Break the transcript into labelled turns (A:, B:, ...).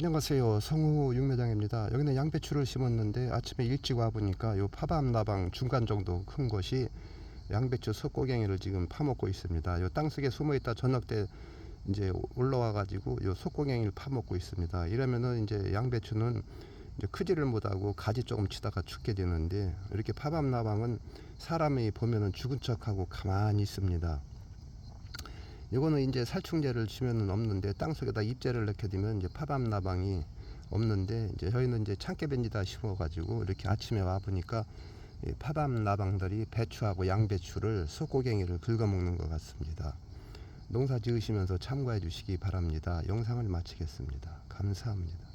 A: 안녕하세요. 성우 육매장입니다. 여기는 양배추를 심었는데 아침에 일찍 와 보니까 요 파밤 나방 중간 정도 큰 것이 양배추 속고갱이를 지금 파먹고 있습니다. 요 땅속에 숨어 있다 저녁 때 이제 올라와 가지고 요 속고갱이를 파먹고 있습니다. 이러면은 이제 양배추는 이제 크지를 못하고 가지 조금 치다가 죽게 되는데 이렇게 파밤 나방은 사람이 보면은 죽은 척하고 가만히 있습니다. 이거는 이제 살충제를 주면은 없는데 땅 속에다 잎제를 넣게 되면 이제 파밤 나방이 없는데 이제 저희는 이제 참깨벤지다 심어가지고 이렇게 아침에 와 보니까 이 파밤 나방들이 배추하고 양배추를 속고갱이를 긁어먹는 것 같습니다. 농사 지으시면서 참고해 주시기 바랍니다. 영상을 마치겠습니다. 감사합니다.